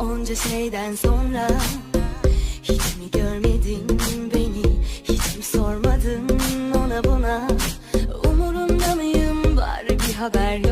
onca şeyden sonra. Hiç mi görmedin beni? Hiç mi sormadın ona buna? Umurunda mıyım? Var bir haber yolla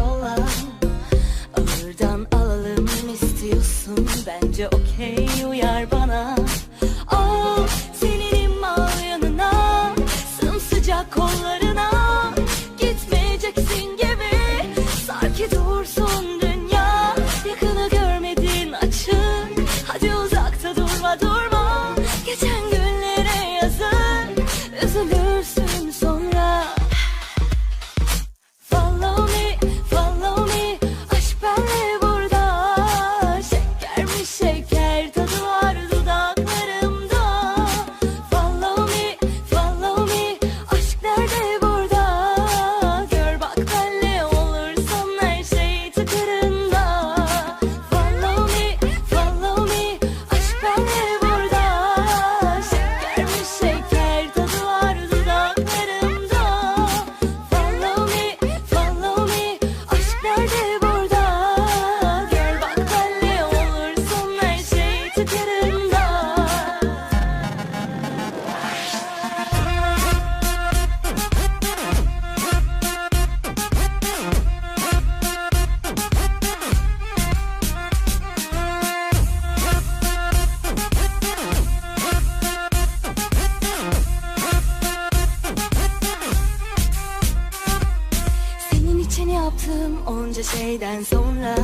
Yaptığım onca şeyden sonra?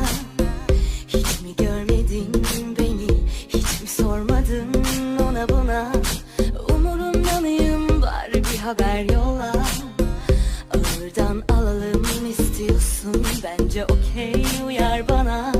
Hiç mi görmedin beni? Hiç mi sormadın ona buna? Umurumda mıyım? Var bir haber yolla. Ağırdan alalım istiyorsun? Bence okey uyar bana